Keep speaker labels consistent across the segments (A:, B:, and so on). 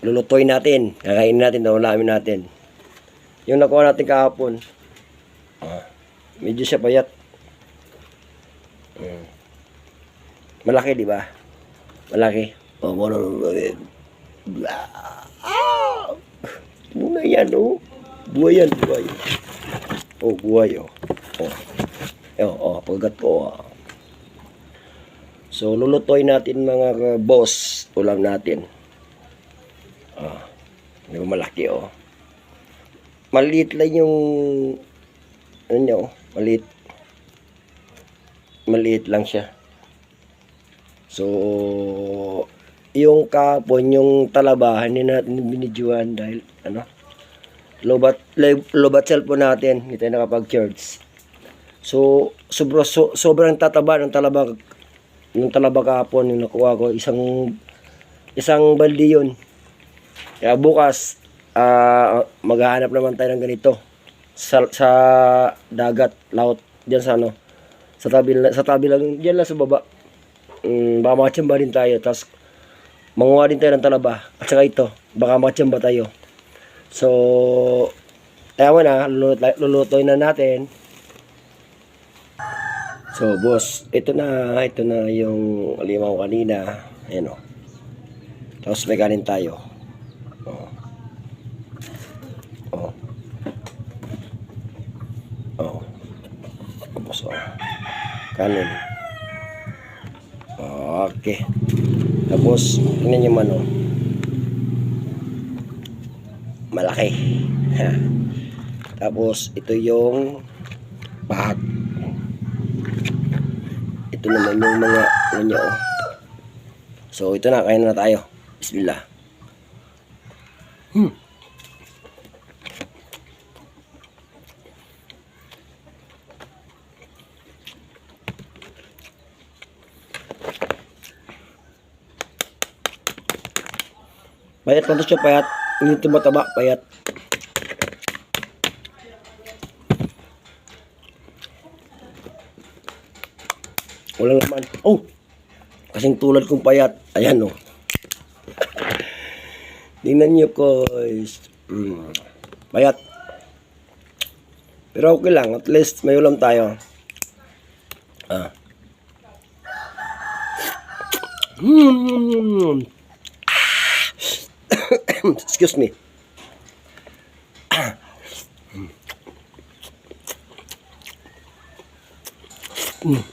A: lulutoy natin. Kakainin natin, naulamin natin. Yung nakuha natin kahapon. Ah, medyo siya payat. Mm. Malaki, di ba? Malaki. Oh, Ah! Muna yan, oh. Buhay yan, buhay. Oh, buhay, oh. Oh, oh, oh pagkat ko, ah. So, lulutoy natin mga boss. Ulam natin. Ah, di ba malaki, oh. Maliit lang yung, ano niya, oh. Maliit. Maliit lang siya. So, yung kapon, yung talabahan, hindi natin binidyohan dahil, ano, lobat, lobat cellphone natin, hindi tayo nakapag-charge. So, sobra, so, sobrang tataba ng talaba, yung talaba kahapon, yung nakuha ko, isang, isang baldi yun. Kaya bukas, ah maghahanap naman tayo ng ganito sa, sa dagat, laut, diyan sa ano, sa tabi, sa tabi lang, diyan lang sa baba. Mm, baka makachamba din tayo, tapos manguha din tayo ng talaba, at saka ito, baka makachamba tayo. So, mo na, luluto- lulutoy na natin. So, boss, ito na, ito na yung limaw kanina. Ayan o. Tapos may kanin tayo. Oh. Oh. Oh. Tapos, oh. Kanin. Okay. Tapos, tingnan nyo man. Malaki. Ha. Tapos, ito yung pahat. Ito naman yung mga ano oh. So, ito na. Kain na tayo. Bismillah. Hmm. Payat lang to siya, payat. Hindi ito mataba, payat. Wala naman. Oh! Kasing tulad kong payat. Ayan, oh. Tingnan nyo, guys. Mm. Payat. Pero okay lang. At least may ulam tayo. Ah. Mm. Excuse me. Mm.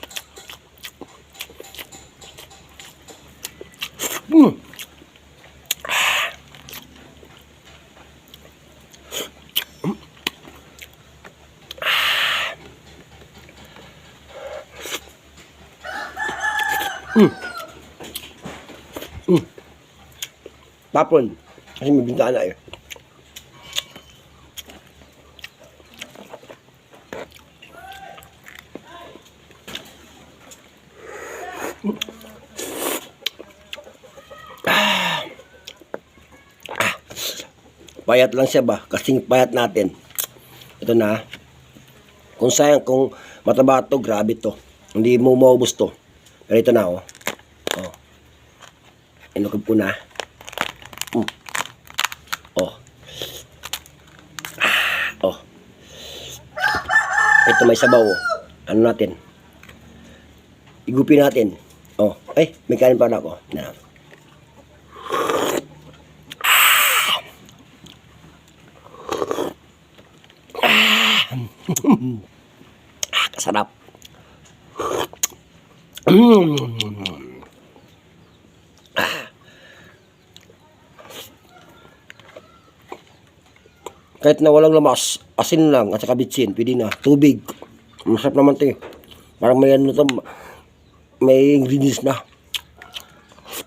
A: Mm. Tapon. Kasi may bintana eh. Ah. Payat lang siya ba? Kasing payat natin. Ito na. Kung sayang, kung mataba to, grabe to. Hindi mo maubos to. Pero ito na, oh. Oh. Inukod ko na. Mm. Oh. Ah, oh. Ito may sabaw. oh. Ano natin? Igupin natin. Oh. Ay, may kanin pa na ako. Na. Ah, kasarap. Mm. Kahit na walang lamas, asin lang at saka bitsin, pwede na. Tubig. Masarap naman 'to eh. Parang may ano to, may ingredients na.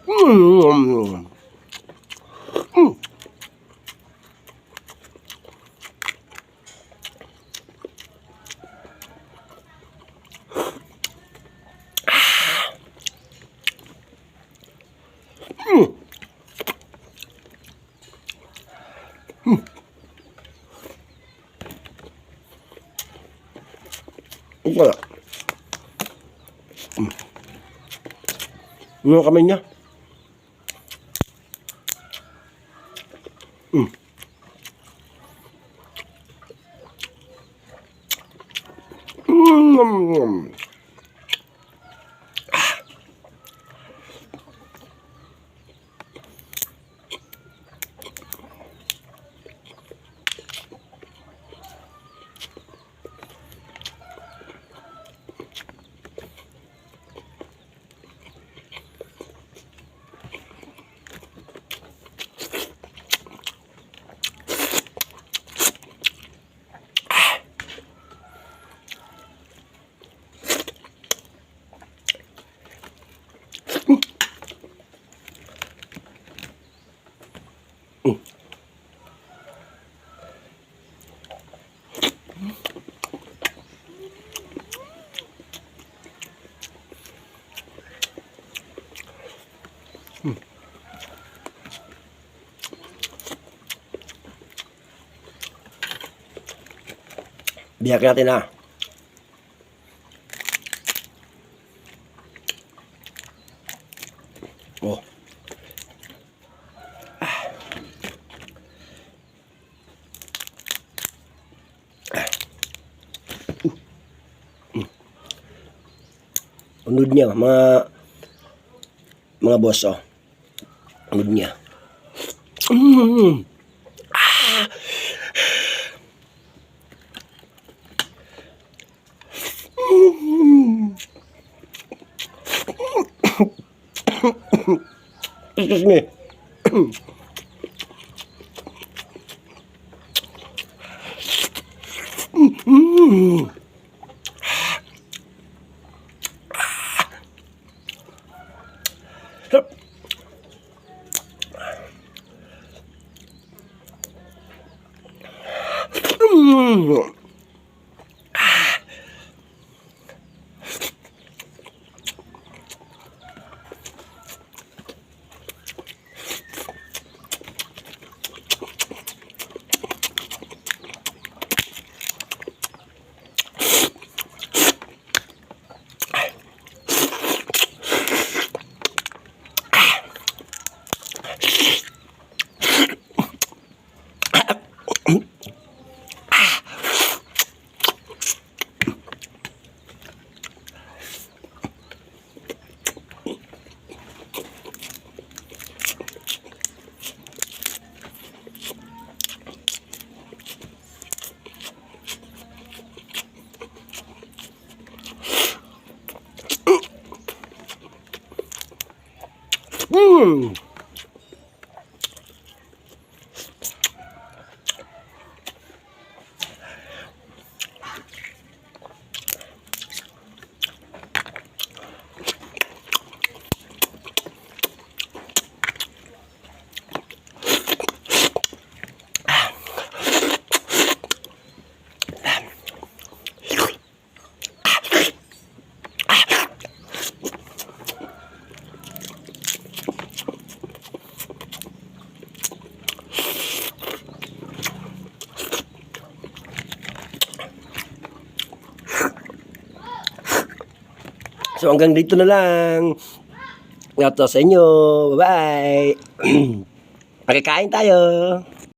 A: Mm. Mm. Yung kamay niya. Mm. Mm. -hmm. Biyak natin ha. Unod niya, mga mga boss, oh. Unod niya. Mm. Excuse me. Mm. Woo! So hanggang dito na lang. Ingat to sa inyo. Bye-bye. Magkakain tayo.